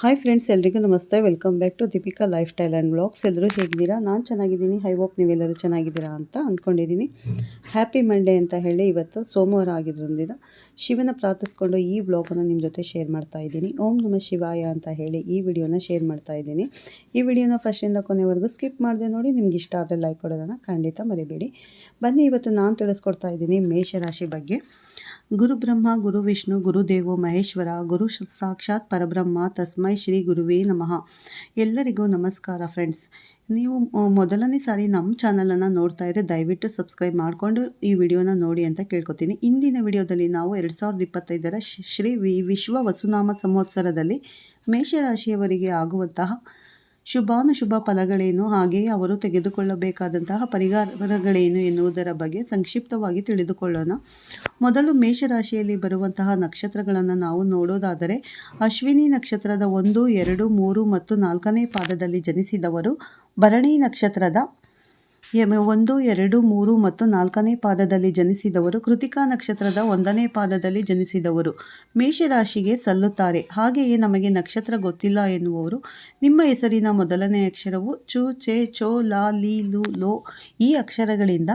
Hi friends ಎಲ್ರಿಗೂ ನಮಸ್ತೆ. Welcome back to Deepika lifestyle and blogs ಎಲ್ಲರೂ ಹೇಗಿದ್ದೀರಾ? ನಾನು ಚೆನ್ನಾಗಿದ್ದೀನಿ. ಐ ಹೋಪ್ ನೀವೆಲ್ಲರೂ ಚೆನ್ನಾಗಿದ್ದೀರಾ ಅಂತ ಅಂದ್ಕೊಂಡಿದ್ದೀನಿ ಹ್ಯಾಪಿ ಮಂಡೇ ಅಂತ ಹೇಳಿ ಇವತ್ತು ಸೋಮವಾರ ಆಗಿದ್ರಿಂದ ಶಿವನ ಪ್ರಾರ್ಥಿಸ್ಕೊಂಡು ಈ ಬ್ಲಾಗನ್ನು ನಿಮ್ಮ ಜೊತೆ ಶೇರ್ ಮಾಡ್ತಾ ಇದ್ದೀನಿ. ಓಂ ನಮ ಶಿವಾಯ ಅಂತ ಹೇಳಿ ಈ ವಿಡಿಯೋನ ಶೇರ್ ಮಾಡ್ತಾ ಇದ್ದೀನಿ. ಈ ವಿಡಿಯೋನ ಫಸ್ಟಿಂದ ಕೊನೆವರೆಗೂ ಸ್ಕಿಪ್ ಮಾಡಿದೆ ನೋಡಿ, ನಿಮ್ಗೆ ಇಷ್ಟ ಆದರೆ ಲೈಕ್ ಕೊಡೋದನ್ನು ಖಂಡಿತ ಮರಿಬೇಡಿ. ಬನ್ನಿ, ಇವತ್ತು ನಾನು ತಿಳಿಸ್ಕೊಡ್ತಾ ಇದ್ದೀನಿ ಮೇಷರಾಶಿ ಬಗ್ಗೆ. ಗುರು ಬ್ರಹ್ಮ, ಗುರು ವಿಷ್ಣು ಗುರುದೇವೋ ಮಹೇಶ್ವರ, ಗುರು ಸಾಕ್ಷಾತ್ ಪರಬ್ರಹ್ಮ ತಸ್ಮೈ ಶ್ರೀ ಗುರುವೇ ನಮಃ. ಎಲ್ಲರಿಗೂ ನಮಸ್ಕಾರ ಫ್ರೆಂಡ್ಸ್. ನೀವು ಮೊದಲನೇ ಸಾರಿ ನಮ್ಮ ಚಾನಲನ್ನು ನೋಡ್ತಾ ಇದ್ದರೆ ದಯವಿಟ್ಟು ಸಬ್ಸ್ಕ್ರೈಬ್ ಮಾಡಿಕೊಂಡು ಈ ವಿಡಿಯೋನ ನೋಡಿ ಅಂತ ಕೇಳ್ಕೊತೀನಿ. ಇಂದಿನ ವಿಡಿಯೋದಲ್ಲಿ ನಾವು ಎರಡು ಸಾವಿರದ ಇಪ್ಪತ್ತೈದರ ಶ್ರೀ ವಿ, ವಿಶ್ವ ವಸುನಾಮ ಸಂವತ್ಸರದಲ್ಲಿ ಮೇಷರಾಶಿಯವರಿಗೆ ಆಗುವಂತಹ ಶುಭಾನುಶುಭ ಫಲಗಳೇನು? ಹಾಗೆಯೇ ಅವರು ತೆಗೆದುಕೊಳ್ಳಬೇಕಾದಂತಹ ಪರಿಹಾರಗಳೇನು ಎನ್ನುವುದರ ಬಗ್ಗೆ ಸಂಕ್ಷಿಪ್ತವಾಗಿ ತಿಳಿದುಕೊಳ್ಳೋಣ. ಮೊದಲು ಮೇಷರಾಶಿಯಲ್ಲಿ ಬರುವಂತಹ ನಕ್ಷತ್ರಗಳನ್ನು ನಾವು ನೋಡೋದಾದರೆ, ಅಶ್ವಿನಿ ನಕ್ಷತ್ರದ ಒಂದು, ಎರಡು, ಮೂರು ಮತ್ತು ನಾಲ್ಕನೇ ಪಾದದಲ್ಲಿ ಜನಿಸಿದವರು, ಭರಣಿ ನಕ್ಷತ್ರದ ಒಂದು, ಎರಡು, ಮೂರು ಮತ್ತು ನಾಲ್ಕನೇ ಪಾದದಲ್ಲಿ ಜನಿಸಿದವರು, ಕೃತಿಕಾ ನಕ್ಷತ್ರದ ಒಂದನೇ ಪಾದದಲ್ಲಿ ಜನಿಸಿದವರು, ಮೇಷರಾಶಿಗೆ ಸಲ್ಲುತ್ತಾರೆ. ಹಾಗೆಯೇ ನಮಗೆ ನಕ್ಷತ್ರ ಗೊತ್ತಿಲ್ಲ ಎನ್ನುವವರು, ನಿಮ್ಮ ಹೆಸರಿನ ಮೊದಲನೇ ಅಕ್ಷರವು ಚು, ಚೆ, ಚೋ, ಲಾ, ಲಿ, ಲು, ಲೋ ಈ ಅಕ್ಷರಗಳಿಂದ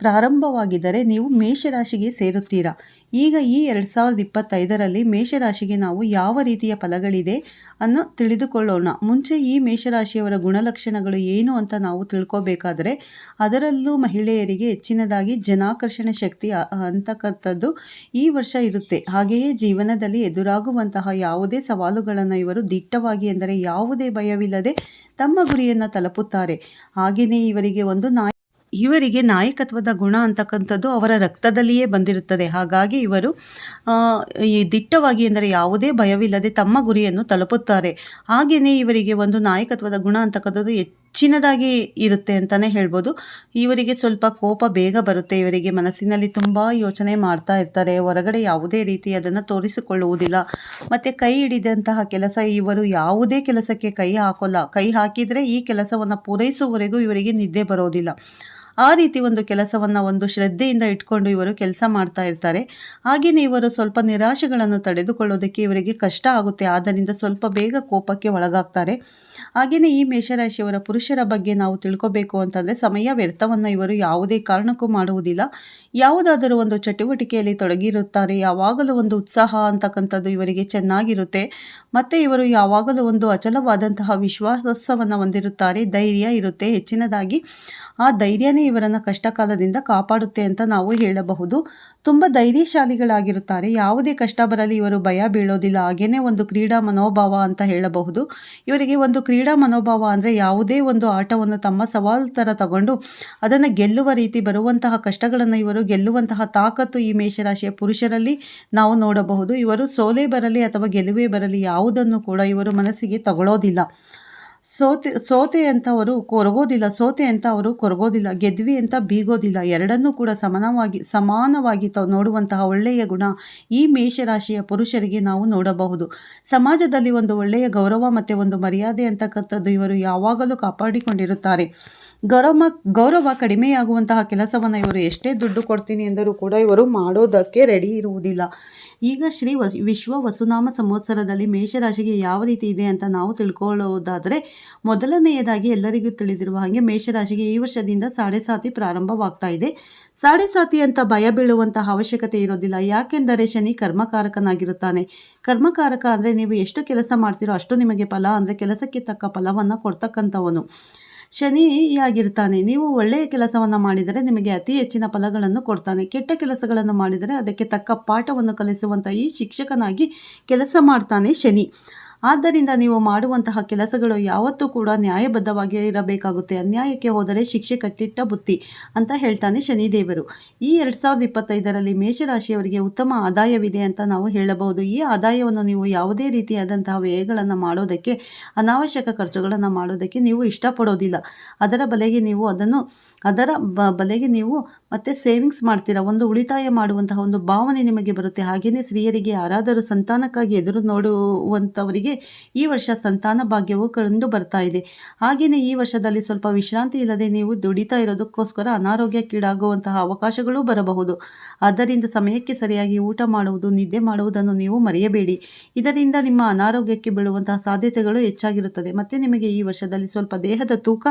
ಪ್ರಾರಂಭವಾಗಿದ್ದರೆ ನೀವು ಮೇಷರಾಶಿಗೆ ಸೇರುತ್ತೀರಾ? ಈಗ ಈ ಎರಡು ಸಾವಿರದ ಇಪ್ಪತ್ತೈದರಲ್ಲಿ ಮೇಷರಾಶಿಗೆ ನಾವು ಯಾವ ರೀತಿಯ ಫಲಗಳಿದೆ ಅನ್ನು ತಿಳಿದುಕೊಳ್ಳೋಣ. ಮುಂಚೆ ಈ ಮೇಷರಾಶಿಯವರ ಗುಣಲಕ್ಷಣಗಳು ಏನು ಅಂತ ನಾವು ತಿಳ್ಕೋಬೇಕಾದರೆ, ಅದರಲ್ಲೂ ಮಹಿಳೆಯರಿಗೆ ಹೆಚ್ಚಿನದಾಗಿ ಜನಾಕರ್ಷಣೆ ಶಕ್ತಿ ಅಂತಕ್ಕಂಥದ್ದು ಈ ವರ್ಷ ಇರುತ್ತೆ. ಹಾಗೆಯೇ ಜೀವನದಲ್ಲಿ ಎದುರಾಗುವಂತಹ ಯಾವುದೇ ಸವಾಲುಗಳನ್ನು ಇವರು ದಿಟ್ಟವಾಗಿ ಎಂದರೆ ಯಾವುದೇ ಭಯವಿಲ್ಲದೆ ತಮ್ಮ ಗುರಿಯನ್ನು ತಲುಪುತ್ತಾರೆ. ಹಾಗೆಯೇ ಇವರಿಗೆ ಒಂದು ನಾಯ ಇವರಿಗೆ ನಾಯಕತ್ವದ ಗುಣ ಅಂತಕ್ಕಂಥದ್ದು ಅವರ ರಕ್ತದಲ್ಲಿಯೇ ಬಂದಿರುತ್ತದೆ. ಹಾಗಾಗಿ ಇವರು ಈ ದಿಟ್ಟವಾಗಿ ಎಂದರೆ ಯಾವುದೇ ಭಯವಿಲ್ಲದೆ ತಮ್ಮ ಗುರಿಯನ್ನು ತಲುಪುತ್ತಾರೆ. ಹಾಗೆಯೇ ಇವರಿಗೆ ಒಂದು ನಾಯಕತ್ವದ ಗುಣ ಅಂತಕ್ಕಂಥದ್ದು ಹೆಚ್ಚಿನದಾಗಿ ಇರುತ್ತೆ ಅಂತಲೇ ಹೇಳ್ಬೋದು. ಇವರಿಗೆ ಸ್ವಲ್ಪ ಕೋಪ ಬೇಗ ಬರುತ್ತೆ. ಇವರಿಗೆ ಮನಸ್ಸಿನಲ್ಲಿ ತುಂಬ ಯೋಚನೆ ಮಾಡ್ತಾ ಇರ್ತಾರೆ. ಹೊರಗಡೆ ಯಾವುದೇ ರೀತಿ ಅದನ್ನು ತೋರಿಸಿಕೊಳ್ಳುವುದಿಲ್ಲ. ಮತ್ತು ಕೈ ಹಿಡಿದಂತಹ ಕೆಲಸ, ಇವರು ಯಾವುದೇ ಕೆಲಸಕ್ಕೆ ಕೈ ಹಾಕೋಲ್ಲ. ಕೈ ಹಾಕಿದರೆ ಈ ಕೆಲಸವನ್ನು ಪೂರೈಸುವವರೆಗೂ ಇವರಿಗೆ ನಿದ್ದೆ ಬರೋದಿಲ್ಲ. ಆ ರೀತಿ ಒಂದು ಕೆಲಸವನ್ನು ಒಂದು ಶ್ರದ್ಧೆಯಿಂದ ಇಟ್ಕೊಂಡು ಇವರು ಕೆಲಸ ಮಾಡ್ತಾ ಇರ್ತಾರೆ. ಹಾಗೆಯೇ ಇವರು ಸ್ವಲ್ಪ ನಿರಾಶೆಗಳನ್ನು ತಡೆದುಕೊಳ್ಳೋದಕ್ಕೆ ಇವರಿಗೆ ಕಷ್ಟ ಆಗುತ್ತೆ. ಆದ್ದರಿಂದ ಸ್ವಲ್ಪ ಬೇಗ ಕೋಪಕ್ಕೆ ಒಳಗಾಗ್ತಾರೆ. ಹಾಗೆಯೇ ಈ ಮೇಷರಾಶಿಯವರ ಪುರುಷರ ಬಗ್ಗೆ ನಾವು ತಿಳ್ಕೊಬೇಕು ಅಂತಂದರೆ ಸಮಯ ವ್ಯರ್ಥವನ್ನು ಇವರು ಯಾವುದೇ ಕಾರಣಕ್ಕೂ ಮಾಡುವುದಿಲ್ಲ. ಯಾವುದಾದರೂ ಒಂದು ಚಟುವಟಿಕೆಯಲ್ಲಿ ತೊಡಗಿರುತ್ತಾರೆ, ಯಾವಾಗಲೂ ಒಂದು ಉತ್ಸಾಹ ಅಂತಕ್ಕಂಥದ್ದು ಇವರಿಗೆ ಚೆನ್ನಾಗಿರುತ್ತೆ. ಮತ್ತು ಇವರು ಯಾವಾಗಲೂ ಒಂದು ಅಚಲವಾದಂತಹ ವಿಶ್ವಾಸವನ್ನು ಹೊಂದಿರುತ್ತಾರೆ, ಧೈರ್ಯ ಇರುತ್ತೆ, ಹೆಚ್ಚಿನದಾಗಿ ಆ ಧೈರ್ಯನೇ ಇವರನ್ನು ಕಷ್ಟ ಕಾಲದಿಂದ ಕಾಪಾಡುತ್ತೆ ಅಂತ ನಾವು ಹೇಳಬಹುದು. ತುಂಬ ಧೈರ್ಯಶಾಲಿಗಳಾಗಿರುತ್ತಾರೆ, ಯಾವುದೇ ಕಷ್ಟ ಬರಲಿ ಇವರು ಭಯ ಬೀಳೋದಿಲ್ಲ ಹಾಗೇನೇ ಒಂದು ಕ್ರೀಡಾ ಮನೋಭಾವ ಅಂತ ಹೇಳಬಹುದು. ಇವರಿಗೆ ಒಂದು ಕ್ರೀಡಾ ಮನೋಭಾವ ಅಂದರೆ ಯಾವುದೇ ಒಂದು ಆಟವನ್ನು ತಮ್ಮ ಸವಾಲು ಥರ ತಗೊಂಡು ಅದನ್ನು ಗೆಲ್ಲುವ ರೀತಿ ಬರುವಂತಹ ಕಷ್ಟಗಳನ್ನು ಇವರು ಗೆಲ್ಲುವಂತಹ ತಾಕತ್ತು ಈ ಮೇಷರಾಶಿಯ ಪುರುಷರಲ್ಲಿ ನಾವು ನೋಡಬಹುದು. ಇವರು ಸೋಲೆ ಬರಲಿ ಅಥವಾ ಗೆಲುವೇ ಬರಲಿ ಯಾವುದನ್ನು ಕೂಡ ಇವರು ಮನಸ್ಸಿಗೆ ತಗೊಳ್ಳೋದಿಲ್ಲ ಸೋತೆ ಸೋತೆ ಅಂತ ಅವರು ಕೊರಗೋದಿಲ್ಲ, ಸೋತೆ ಅಂತ ಅವರು ಕೊರಗೋದಿಲ್ಲ, ಗೆದ್ವಿ ಅಂತ ಬೀಗೋದಿಲ್ಲ. ಎರಡನ್ನೂ ಕೂಡ ಸಮಾನವಾಗಿ ಸಮಾನವಾಗಿ ತ, ನೋಡುವಂತಹ ಒಳ್ಳೆಯ ಗುಣ ಈ ಮೇಷರಾಶಿಯ ಪುರುಷರಿಗೆ ನಾವು ನೋಡಬಹುದು. ಸಮಾಜದಲ್ಲಿ ಒಂದು ಒಳ್ಳೆಯ ಗೌರವ ಮತ್ತು ಒಂದು ಮರ್ಯಾದೆ ಅಂತಕ್ಕಂಥದ್ದು ಇವರು ಯಾವಾಗಲೂ ಕಾಪಾಡಿಕೊಂಡಿರುತ್ತಾರೆ. ಗೌರವ ಗೌರವ ಕಡಿಮೆಯಾಗುವಂತಹ ಕೆಲಸವನ್ನು ಇವರು ಎಷ್ಟೇ ದುಡ್ಡು ಕೊಡ್ತೀನಿ ಎಂದರೂ ಕೂಡ ಇವರು ಮಾಡೋದಕ್ಕೆ ರೆಡಿ ಇರುವುದಿಲ್ಲ. ಈಗ ಶ್ರೀ ವಿಶ್ವ ವಸುನಾಮ ಸಂವತ್ಸರದಲ್ಲಿ ಮೇಷರಾಶಿಗೆ ಯಾವ ರೀತಿ ಇದೆ ಅಂತ ನಾವು ತಿಳ್ಕೊಳ್ಳೋದಾದರೆ, ಮೊದಲನೆಯದಾಗಿ ಎಲ್ಲರಿಗೂ ತಿಳಿದಿರುವ ಹಾಗೆ ಮೇಷರಾಶಿಗೆ ಈ ವರ್ಷದಿಂದ ಸಾಡೆ ಸಾತಿ ಪ್ರಾರಂಭವಾಗ್ತಾ ಇದೆ. ಸಾಡೆ ಸಾತಿ ಅಂತ ಭಯ ಬೀಳುವಂತಹ ಅವಶ್ಯಕತೆ ಇರೋದಿಲ್ಲ. ಯಾಕೆಂದರೆ ಶನಿ ಕರ್ಮಕಾರಕನಾಗಿರುತ್ತಾನೆ. ಕರ್ಮಕಾರಕ ಅಂದರೆ ನೀವು ಎಷ್ಟು ಕೆಲಸ ಮಾಡ್ತೀರೋ ಅಷ್ಟು ನಿಮಗೆ ಫಲ, ಅಂದರೆ ಕೆಲಸಕ್ಕೆ ತಕ್ಕ ಫಲವನ್ನು ಕೊಡ್ತಕ್ಕಂಥವನು. ಶನಿಯಾಗಿರ್ತಾನೆ ನೀವು ಒಳ್ಳೆಯ ಕೆಲಸವನ್ನು ಮಾಡಿದರೆ ನಿಮಗೆ ಅತಿ ಹೆಚ್ಚಿನ ಫಲಗಳನ್ನು ಕೊಡ್ತಾನೆ. ಕೆಟ್ಟ ಕೆಲಸಗಳನ್ನು ಮಾಡಿದರೆ ಅದಕ್ಕೆ ತಕ್ಕ ಪಾಠವನ್ನು ಕಲಿಸುವಂಥ ಈ ಶಿಕ್ಷಕನಾಗಿ ಕೆಲಸ ಮಾಡ್ತಾನೆ ಶನಿ. ಆದ್ದರಿಂದ ನೀವು ಮಾಡುವಂತಹ ಕೆಲಸಗಳು ಯಾವತ್ತೂ ಕೂಡ ನ್ಯಾಯಬದ್ಧವಾಗಿ ಇರಬೇಕಾಗುತ್ತೆ. ಅನ್ಯಾಯಕ್ಕೆ ಹೋದರೆ ಶಿಕ್ಷೆ ಕಟ್ಟಿಟ್ಟ ಬುತ್ತಿ ಅಂತ ಹೇಳ್ತಾನೆ ಶನಿದೇವರು. ಈ ಎರಡು ಸಾವಿರದ ಇಪ್ಪತ್ತೈದರಲ್ಲಿ ಮೇಷರಾಶಿಯವರಿಗೆ ಉತ್ತಮ ಆದಾಯವಿದೆ ಅಂತ ನಾವು ಹೇಳಬಹುದು. ಈ ಆದಾಯವನ್ನು ನೀವು ಯಾವುದೇ ರೀತಿಯಾದಂತಹ ವ್ಯಯಗಳನ್ನು ಮಾಡೋದಕ್ಕೆ, ಅನಾವಶ್ಯಕ ಖರ್ಚುಗಳನ್ನು ಮಾಡೋದಕ್ಕೆ ನೀವು ಇಷ್ಟಪಡೋದಿಲ್ಲ. ಅದರ ಬಲೆಗೆ ನೀವು ಅದನ್ನು, ಅದರ ಬಲೆಗೆ ನೀವು ಮತ್ತು ಸೇವಿಂಗ್ಸ್ ಮಾಡ್ತೀರಾ? ಒಂದು ಉಳಿತಾಯ ಮಾಡುವಂತಹ ಒಂದು ಭಾವನೆ ನಿಮಗೆ ಬರುತ್ತೆ. ಹಾಗೆಯೇ ಸ್ತ್ರೀಯರಿಗೆ ಯಾರಾದರೂ ಸಂತಾನಕ್ಕಾಗಿ ಎದುರು ನೋಡುವಂಥವರಿಗೆ ಈ ವರ್ಷ ಸಂತಾನ ಭಾಗ್ಯವು ಕಂಡು ಬರ್ತಾ ಇದೆ. ಹಾಗೆಯೇ ಈ ವರ್ಷದಲ್ಲಿ ಸ್ವಲ್ಪ ವಿಶ್ರಾಂತಿ ಇಲ್ಲದೆ ನೀವು ದುಡಿತಾ ಇರೋದಕ್ಕೋಸ್ಕರ ಅನಾರೋಗ್ಯಕ್ಕೀಡಾಗುವಂತಹ ಅವಕಾಶಗಳು ಬರಬಹುದು. ಆದ್ದರಿಂದ ಸಮಯಕ್ಕೆ ಸರಿಯಾಗಿ ಊಟ ಮಾಡುವುದು, ನಿದ್ದೆ ಮಾಡುವುದನ್ನು ನೀವು ಮರೆಯಬೇಡಿ. ಇದರಿಂದ ನಿಮ್ಮ ಅನಾರೋಗ್ಯಕ್ಕೆ ಬೀಳುವಂತಹ ಸಾಧ್ಯತೆಗಳು ಹೆಚ್ಚಾಗಿರುತ್ತದೆ. ಮತ್ತು ನಿಮಗೆ ಈ ವರ್ಷದಲ್ಲಿ ಸ್ವಲ್ಪ ದೇಹದ ತೂಕ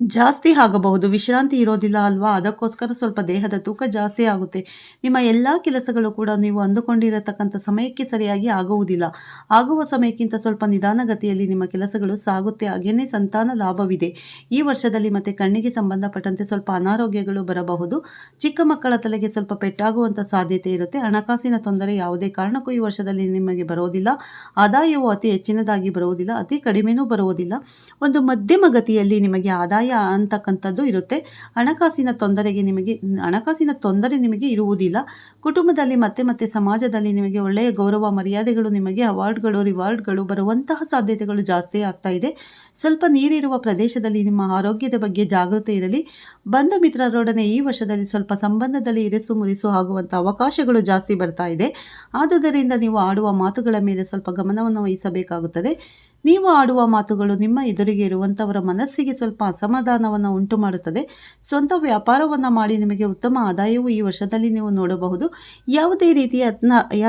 ಜಾಸ್ತಿ ಆಗಬಹುದು. ವಿಶ್ರಾಂತಿ ಇರೋದಿಲ್ಲ ಅಲ್ವಾ? ಅದಕ್ಕೋಸ್ಕರ ಸ್ವಲ್ಪ ದೇಹದ ತೂಕ ಜಾಸ್ತಿ ಆಗುತ್ತೆ. ನಿಮ್ಮ ಎಲ್ಲ ಕೆಲಸಗಳು ಕೂಡ ನೀವು ಅಂದುಕೊಂಡಿರತಕ್ಕಂಥ ಸಮಯಕ್ಕೆ ಸರಿಯಾಗಿ ಆಗುವುದಿಲ್ಲ. ಆಗುವ ಸಮಯಕ್ಕಿಂತ ಸ್ವಲ್ಪ ನಿಧಾನಗತಿಯಲ್ಲಿ ನಿಮ್ಮ ಕೆಲಸಗಳು ಸಾಗುತ್ತೆ. ಹಾಗೆಯೇ ಸಂತಾನ ಲಾಭವಿದೆ. ಈ ವರ್ಷದಲ್ಲಿ ಮತ್ತೆ ಕಣ್ಣಿಗೆ ಸಂಬಂಧಪಟ್ಟಂತೆ ಸ್ವಲ್ಪ ಅನಾರೋಗ್ಯಗಳು ಬರಬಹುದು. ಚಿಕ್ಕ ಮಕ್ಕಳ ತಲೆಗೆ ಸ್ವಲ್ಪ ಪೆಟ್ಟಾಗುವಂಥ ಸಾಧ್ಯತೆ ಇರುತ್ತೆ. ಹಣಕಾಸಿನ ತೊಂದರೆ ಯಾವುದೇ ಕಾರಣಕ್ಕೂ ಈ ವರ್ಷದಲ್ಲಿ ನಿಮಗೆ ಬರೋದಿಲ್ಲ. ಆದಾಯವು ಅತಿ ಹೆಚ್ಚಿನದಾಗಿ ಬರುವುದಿಲ್ಲ. ಅತಿ ಕಡಿಮೆನೂ ಬರುವುದಿಲ್ಲ. ಒಂದು ಮಧ್ಯಮ ಗತಿಯಲ್ಲಿ ನಿಮಗೆ ಆದಾಯ ಅಂತಕ್ಕಂಥದ್ದು ಇರುತ್ತೆ. ಹಣಕಾಸಿನ ತೊಂದರೆಗೆ ನಿಮಗೆ, ಹಣಕಾಸಿನ ತೊಂದರೆ ನಿಮಗೆ ಇರುವುದಿಲ್ಲ. ಕುಟುಂಬದಲ್ಲಿ ಮತ್ತೆ ಮತ್ತೆ ಸಮಾಜದಲ್ಲಿ ನಿಮಗೆ ಒಳ್ಳೆಯ ಗೌರವ, ಮರ್ಯಾದೆಗಳು ನಿಮಗೆ ಅವಾರ್ಡ್ಗಳು, ರಿವಾರ್ಡ್ಗಳು ಬರುವಂತಹ ಸಾಧ್ಯತೆಗಳು ಜಾಸ್ತಿ ಆಗ್ತಾ ಇದೆ. ಸ್ವಲ್ಪ ನೀರಿರುವ ಪ್ರದೇಶದಲ್ಲಿ ನಿಮ್ಮ ಆರೋಗ್ಯದ ಬಗ್ಗೆ ಜಾಗೃತಿ ಇರಲಿ. ಬಂಧು ಮಿತ್ರರೊಡನೆ ಈ ವರ್ಷದಲ್ಲಿ ಸ್ವಲ್ಪ ಸಂಬಂಧದಲ್ಲಿ ಇರಿಸು ಮುರಿಸು ಆಗುವಂಥ ಅವಕಾಶಗಳು ಜಾಸ್ತಿ ಬರ್ತಾ ಇದೆ. ಆದುದರಿಂದ ನೀವು ಆಡುವ ಮಾತುಗಳ ಮೇಲೆ ಸ್ವಲ್ಪ ಗಮನವನ್ನು ವಹಿಸಬೇಕಾಗುತ್ತದೆ. ನೀವು ಆಡುವ ಮಾತುಗಳು ನಿಮ್ಮ ಎದುರಿಗೆ ಇರುವಂಥವರ ಮನಸ್ಸಿಗೆ ಸ್ವಲ್ಪ ಅಸಮಾಧಾನವನ್ನು ಉಂಟು ಮಾಡುತ್ತದೆ. ಸ್ವಂತ ವ್ಯಾಪಾರವನ್ನು ಮಾಡಿ ನಿಮಗೆ ಉತ್ತಮ ಆದಾಯವು ಈ ವರ್ಷದಲ್ಲಿ ನೀವು ನೋಡಬಹುದು. ಯಾವುದೇ ರೀತಿಯ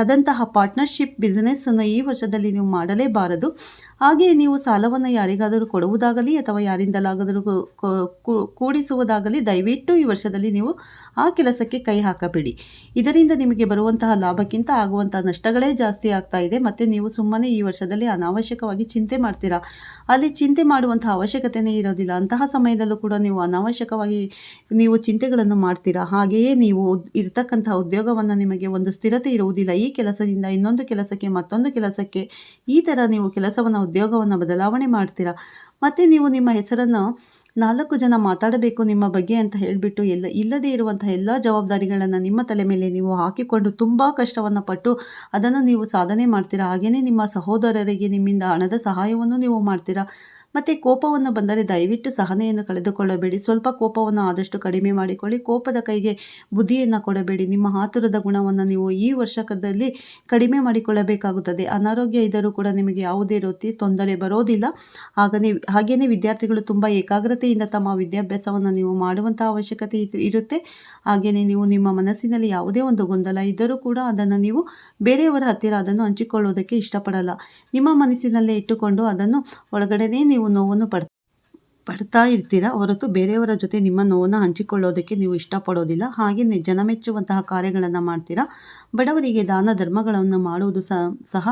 ಆದಂತಹ ಪಾರ್ಟ್ನರ್ಶಿಪ್ ಬಿಸ್ನೆಸ್ಸನ್ನು ಈ ವರ್ಷದಲ್ಲಿ ನೀವು ಮಾಡಲೇಬಾರದು. ಹಾಗೆಯೇ ನೀವು ಸಾಲವನ್ನು ಯಾರಿಗಾದರೂ ಕೊಡುವುದಾಗಲಿ ಅಥವಾ ಯಾರಿಂದಲಾಗಾದರೂ ಕೂಡಿಸುವುದಾಗಲಿ ದಯವಿಟ್ಟು ಈ ವರ್ಷದಲ್ಲಿ ನೀವು ಆ ಕೆಲಸಕ್ಕೆ ಕೈ ಹಾಕಬೇಡಿ. ಇದರಿಂದ ನಿಮಗೆ ಬರುವಂತಹ ಲಾಭಕ್ಕಿಂತ ಆಗುವಂತಹ ನಷ್ಟಗಳೇ ಜಾಸ್ತಿ ಆಗ್ತಾ ಇದೆ. ಮತ್ತು ನೀವು ಸುಮ್ಮನೆ ಈ ವರ್ಷದಲ್ಲಿ ಅನಾವಶ್ಯಕವಾಗಿ ಮಾಡ್ತೀರಾ? ಅಲ್ಲಿ ಚಿಂತೆ ಮಾಡುವಂಥ ಅವಶ್ಯಕತೆಯೇ ಇರೋದಿಲ್ಲ. ಅಂತಹ ಸಮಯದಲ್ಲೂ ಕೂಡ ನೀವು ಅನಾವಶ್ಯಕವಾಗಿ ನೀವು ಚಿಂತೆಗಳನ್ನು ಮಾಡ್ತೀರಾ? ಹಾಗೆಯೇ ನೀವು ಇರ್ತಕ್ಕಂತಹ ಉದ್ಯೋಗವನ್ನು ನಿಮಗೆ ಒಂದು ಸ್ಥಿರತೆ ಇರುವುದಿಲ್ಲ. ಈ ಕೆಲಸದಿಂದ ಇನ್ನೊಂದು ಕೆಲಸಕ್ಕೆ ಮತ್ತೊಂದು ಕೆಲಸಕ್ಕೆ ಈ ಥರ ನೀವು ಕೆಲಸವನ್ನು, ಉದ್ಯೋಗವನ್ನು ಬದಲಾವಣೆ ಮಾಡ್ತೀರಾ? ಮತ್ತು ನೀವು ನಿಮ್ಮ ಹೆಸರನ್ನು ನಾಲ್ಕು ಜನ ಮಾತಾಡಬೇಕು ನಿಮ್ಮ ಬಗ್ಗೆ ಅಂತ ಹೇಳಿಬಿಟ್ಟು ಎಲ್ಲ, ಇಲ್ಲದೇ ಇರುವಂತಹ ಎಲ್ಲ ಜವಾಬ್ದಾರಿಗಳನ್ನು ನಿಮ್ಮ ತಲೆ ಮೇಲೆ ನೀವು ಹಾಕಿಕೊಂಡು ತುಂಬ ಕಷ್ಟವನ್ನು ಪಟ್ಟು ಅದನ್ನು ನೀವು ಸಾಧನೆ ಮಾಡ್ತೀರಾ? ಹಾಗೆಯೇ ನಿಮ್ಮ ಸಹೋದರರಿಗೆ ನಿಮ್ಮಿಂದ ಹಣದ ಸಹಾಯವನ್ನು ನೀವು ಮಾಡ್ತೀರಾ? ಮತ್ತು ಕೋಪವನ್ನು ಬಂದರೆ ದಯವಿಟ್ಟು ಸಹನೆಯನ್ನು ಕಳೆದುಕೊಳ್ಳಬೇಡಿ. ಸ್ವಲ್ಪ ಕೋಪವನ್ನು ಆದಷ್ಟು ಕಡಿಮೆ ಮಾಡಿಕೊಳ್ಳಿ. ಕೋಪದ ಕೈಗೆ ಬುದ್ಧಿಯನ್ನು ಕೊಡಬೇಡಿ. ನಿಮ್ಮ ಆತುರದ ಗುಣವನ್ನು ನೀವು ಈ ವರ್ಷಕದಲ್ಲಿ ಕಡಿಮೆ ಮಾಡಿಕೊಳ್ಳಬೇಕಾಗುತ್ತದೆ. ಅನಾರೋಗ್ಯ ಇದ್ದರೂ ಕೂಡ ನಿಮಗೆ ಯಾವುದೇ ರೀತಿ ತೊಂದರೆ ಬರೋದಿಲ್ಲ. ಹಾಗನೇ ಹಾಗೆಯೇ ವಿದ್ಯಾರ್ಥಿಗಳು ತುಂಬ ಏಕಾಗ್ರತೆಯಿಂದ ತಮ್ಮ ವಿದ್ಯಾಭ್ಯಾಸವನ್ನು ನೀವು ಮಾಡುವಂಥ ಅವಶ್ಯಕತೆ ಇರುತ್ತೆ. ಹಾಗೆಯೇ ನೀವು ನಿಮ್ಮ ಮನಸ್ಸಿನಲ್ಲಿ ಯಾವುದೇ ಒಂದು ಗೊಂದಲ ಇದ್ದರೂ ಕೂಡ ಅದನ್ನು ನೀವು ಬೇರೆಯವರ ಹತ್ತಿರ ಅದನ್ನು ಹಂಚಿಕೊಳ್ಳೋದಕ್ಕೆ ಇಷ್ಟಪಡಲ್ಲ. ನಿಮ್ಮ ಮನಸ್ಸಿನಲ್ಲೇ ಇಟ್ಟುಕೊಂಡು ಅದನ್ನು ಒಳಗಡೆನೇ ನೀವು ನೋವನ್ನು ಪಡ್, ಪಡ್ತಾ ಇರ್ತೀರಾ? ಹೊರತು ಬೇರೆಯವರ ಜೊತೆ ನಿಮ್ಮ ನೋವನ್ನು ಹಂಚಿಕೊಳ್ಳೋದಕ್ಕೆ ನೀವು ಇಷ್ಟಪಡೋದಿಲ್ಲ. ಹಾಗೆ ಜನ ಮೆಚ್ಚುವಂತಹ ಕಾರ್ಯಗಳನ್ನು ಮಾಡ್ತೀರಾ? ಬಡವರಿಗೆ ದಾನ ಧರ್ಮಗಳನ್ನು ಮಾಡುವುದು ಸಹ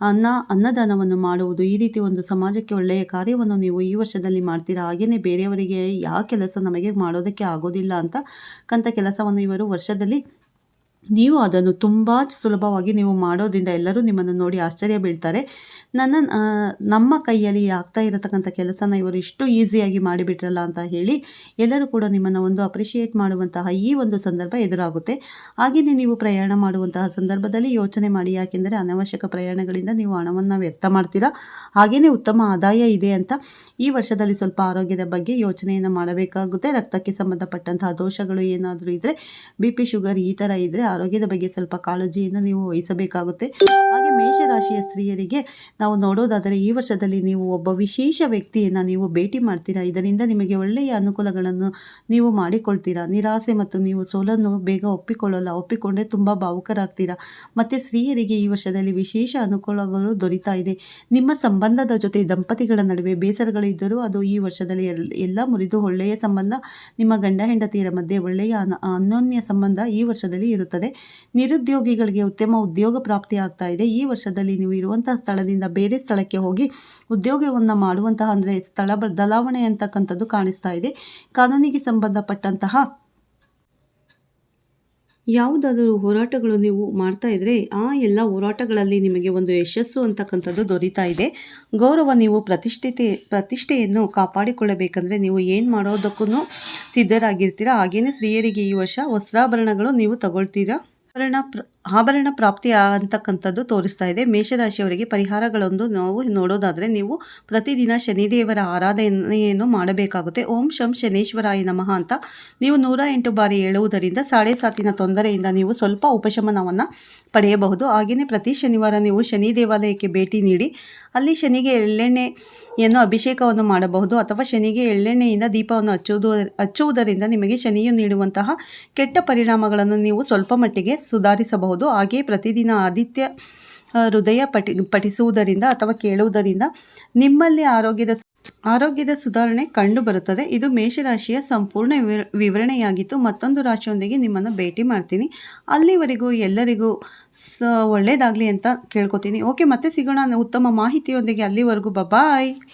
ಅನ್ನ, ಅನ್ನದಾನವನ್ನು ಮಾಡುವುದು ಈ ರೀತಿ ಒಂದು ಸಮಾಜಕ್ಕೆ ಒಳ್ಳೆಯ ಕಾರ್ಯವನ್ನು ನೀವು ಈ ವರ್ಷದಲ್ಲಿ ಮಾಡ್ತೀರಾ? ಹಾಗೆಯೇ ಬೇರೆಯವರಿಗೆ ಯಾವ ಕೆಲಸ ನಮಗೆ ಮಾಡೋದಕ್ಕೆ ಆಗೋದಿಲ್ಲ ಅಂತ ಕಂತ ಕೆಲಸವನ್ನು ಇವರು ವರ್ಷದಲ್ಲಿ ನೀವು ಅದನ್ನು ತುಂಬ ಸುಲಭವಾಗಿ ನೀವು ಮಾಡೋದ್ರಿಂದ ಎಲ್ಲರೂ ನಿಮ್ಮನ್ನು ನೋಡಿ ಆಶ್ಚರ್ಯ ಬೀಳ್ತಾರೆ. ನನ್ನ ನಮ್ಮ ಕೈಯಲ್ಲಿ ಆಗ್ತಾ ಇರತಕ್ಕಂಥ ಕೆಲಸನ ಇವರು ಇಷ್ಟು ಈಸಿಯಾಗಿ ಮಾಡಿಬಿಟ್ರಲ್ಲ ಅಂತ ಹೇಳಿ ಎಲ್ಲರೂ ಕೂಡ ನಿಮ್ಮನ್ನು ಒಂದು ಅಪ್ರಿಷಿಯೇಟ್ ಮಾಡುವಂತಹ ಈ ಒಂದು ಸಂದರ್ಭ ಎದುರಾಗುತ್ತೆ. ಹಾಗೆಯೇ ನೀವು ಪ್ರಯಾಣ ಮಾಡುವಂತಹ ಸಂದರ್ಭದಲ್ಲಿ ಯೋಚನೆ ಮಾಡಿ, ಯಾಕೆಂದರೆ ಅನವಶ್ಯಕ ಪ್ರಯಾಣಗಳಿಂದ ನೀವು ಹಣವನ್ನು ವ್ಯರ್ಥ ಮಾಡ್ತೀರಾ? ಹಾಗೆಯೇ ಉತ್ತಮ ಆದಾಯ ಇದೆ ಅಂತ ಈ ವರ್ಷದಲ್ಲಿ ಸ್ವಲ್ಪ ಆರೋಗ್ಯದ ಬಗ್ಗೆ ಯೋಚನೆಯನ್ನು ಮಾಡಬೇಕಾಗುತ್ತೆ. ರಕ್ತಕ್ಕೆ ಸಂಬಂಧಪಟ್ಟಂತಹ ದೋಷಗಳು ಏನಾದರೂ ಇದ್ದರೆ ಬಿ ಪಿ ಶುಗರ್ ಈ ಥರ ಇದ್ದರೆ ಆರೋಗ್ಯದ ಬಗ್ಗೆ ಸ್ವಲ್ಪ ಕಾಳಜಿಯನ್ನು ನೀವು ವಹಿಸಬೇಕಾಗುತ್ತೆ. ಹಾಗೆ ಮೇಷರಾಶಿಯ ಸ್ತ್ರೀಯರಿಗೆ ನಾವು ನೋಡೋದಾದರೆ ಈ ವರ್ಷದಲ್ಲಿ ನೀವು ಒಬ್ಬ ವಿಶೇಷ ವ್ಯಕ್ತಿಯನ್ನು ನೀವು ಭೇಟಿ ಮಾಡ್ತೀರಾ? ಇದರಿಂದ ನಿಮಗೆ ಒಳ್ಳೆಯ ಅನುಕೂಲಗಳನ್ನು ನೀವು ಮಾಡಿಕೊಳ್ತೀರಾ? ನಿರಾಸೆ ಮತ್ತು ನೀವು ಸೋಲನ್ನು ಬೇಗ ಒಪ್ಪಿಕೊಳ್ಳಲ್ಲ, ಒಪ್ಪಿಕೊಂಡೇ ತುಂಬ ಭಾವುಕರಾಗ್ತೀರಾ? ಮತ್ತು ಸ್ತ್ರೀಯರಿಗೆ ಈ ವರ್ಷದಲ್ಲಿ ವಿಶೇಷ ಅನುಕೂಲಗಳು ದೊರೀತಾ ಇದೆ. ನಿಮ್ಮ ಸಂಬಂಧದ ಜೊತೆ ದಂಪತಿಗಳ ನಡುವೆ ಬೇಸರಗಳಿದ್ದರೂ ಅದು ಈ ವರ್ಷದಲ್ಲಿ ಎಲ್ಲ ಮುರಿದು ಒಳ್ಳೆಯ ಸಂಬಂಧ, ನಿಮ್ಮ ಗಂಡ ಹೆಂಡತಿಯರ ಮಧ್ಯೆ ಒಳ್ಳೆಯ ಅನ್ಯೋನ್ಯ ಸಂಬಂಧ ಈ ವರ್ಷದಲ್ಲಿ ಇರುತ್ತದೆ. ನಿರುದ್ಯೋಗಿಗಳಿಗೆ ಉತ್ತಮ ಉದ್ಯೋಗ ಪ್ರಾಪ್ತಿ ಆಗ್ತಾ ಇದೆ. ಈ ವರ್ಷದಲ್ಲಿ ನೀವು ಇರುವಂತಹ ಸ್ಥಳದಿಂದ ಬೇರೆ ಸ್ಥಳಕ್ಕೆ ಹೋಗಿ ಉದ್ಯೋಗವನ್ನು ಮಾಡುವಂತಹ ಅಂದರೆ ಸ್ಥಳ ಬದಲಾವಣೆ ಅಂತಕ್ಕಂಥದ್ದು ಕಾಣಿಸ್ತಾ ಇದೆ. ಕಾನೂನಿಗೆ ಸಂಬಂಧಪಟ್ಟಂತಹ ಯಾವುದಾದರೂ ಹೋರಾಟಗಳು ನೀವು ಮಾಡ್ತಾ ಇದ್ದರೆ ಆ ಎಲ್ಲ ಹೋರಾಟಗಳಲ್ಲಿ ನಿಮಗೆ ಒಂದು ಯಶಸ್ಸು ಅಂತಕ್ಕಂಥದ್ದು ದೊರೀತಾ ಇದೆ. ಗೌರವ ನೀವು ಪ್ರತಿಷ್ಠಿತೆ, ಪ್ರತಿಷ್ಠೆಯನ್ನು ಕಾಪಾಡಿಕೊಳ್ಳಬೇಕಂದ್ರೆ ನೀವು ಏನು ಮಾಡೋದಕ್ಕೂ ಸಿದ್ಧರಾಗಿರ್ತೀರ. ಹಾಗೆಯೇ ಸ್ತ್ರೀಯರಿಗೆ ಈ ವರ್ಷ ವಸ್ತ್ರಾಭರಣಗಳು ನೀವು ತಗೊಳ್ತೀರಾ. ಆಭರಣ ಆಭರಣ ಪ್ರಾಪ್ತಿ ಅಂತಕ್ಕಂಥದ್ದು ತೋರಿಸ್ತಾ ಇದೆ. ಮೇಷರಾಶಿಯವರಿಗೆ ಪರಿಹಾರಗಳೊಂದು ನಾವು ನೋಡೋದಾದರೆ ನೀವು ಪ್ರತಿದಿನ ಶನಿದೇವರ ಆರಾಧನೆಯನ್ನು ಮಾಡಬೇಕಾಗುತ್ತೆ. ಓಂ ಶಂ ಶನೇಶ್ವರಾಯ ನಮಃ ಅಂತ ನೀವು ನೂರ ಎಂಟು ಬಾರಿ ಹೇಳುವುದರಿಂದ ಸಾಳೆ ಸಾತಿನ ತೊಂದರೆಯಿಂದ ನೀವು ಸ್ವಲ್ಪ ಉಪಶಮನವನ್ನು ಪಡೆಯಬಹುದು. ಹಾಗೆಯೇ ಪ್ರತಿ ಶನಿವಾರ ನೀವು ಶನಿ ದೇವಾಲಯಕ್ಕೆ ಭೇಟಿ ನೀಡಿ, ಅಲ್ಲಿ ಶನಿಗೆ ಎಳ್ಳೆಣ್ಣೆಯನ್ನು ಅಭಿಷೇಕವನ್ನು ಮಾಡಬಹುದು ಅಥವಾ ಶನಿಗೆ ಎಳ್ಳೆಣ್ಣೆಯಿಂದ ದೀಪವನ್ನು ಹಚ್ಚುವುದು, ಹಚ್ಚುವುದರಿಂದ ನಿಮಗೆ ಶನಿಯು ನೀಡುವಂತಹ ಕೆಟ್ಟ ಪರಿಣಾಮಗಳನ್ನು ನೀವು ಸ್ವಲ್ಪ ಮಟ್ಟಿಗೆ ಸುಧಾರಿಸಬಹುದು. ಹಾಗೆಯೇ ಪ್ರತಿದಿನ ಆದಿತ್ಯ ಹೃದಯ ಪಠಿ, ಪಠಿಸುವುದರಿಂದ ಅಥವಾ ಕೇಳುವುದರಿಂದ ನಿಮ್ಮಲ್ಲಿ ಆರೋಗ್ಯದ ಆರೋಗ್ಯದ ಸುಧಾರಣೆ ಕಂಡು ಬರುತ್ತದೆ. ಇದು ಮೇಷರಾಶಿಯ ಸಂಪೂರ್ಣ ವಿವ- ವಿವರಣೆಯಾಗಿತ್ತು. ಮತ್ತೊಂದು ರಾಶಿಯೊಂದಿಗೆ ನಿಮ್ಮನ್ನು ಭೇಟಿ ಮಾಡ್ತೀನಿ. ಅಲ್ಲಿವರೆಗೂ ಎಲ್ಲರಿಗೂ ಸ ಒಳ್ಳೆಯದಾಗಲಿ ಅಂತ ಕೇಳ್ಕೊತೀನಿ. ಓಕೆ, ಮತ್ತೆ ಸಿಗೋಣ. ಉತ್ತಮ ಮಾಹಿತಿಯೊಂದಿಗೆ ಅಲ್ಲಿವರೆಗೂ. ಬಾಯ್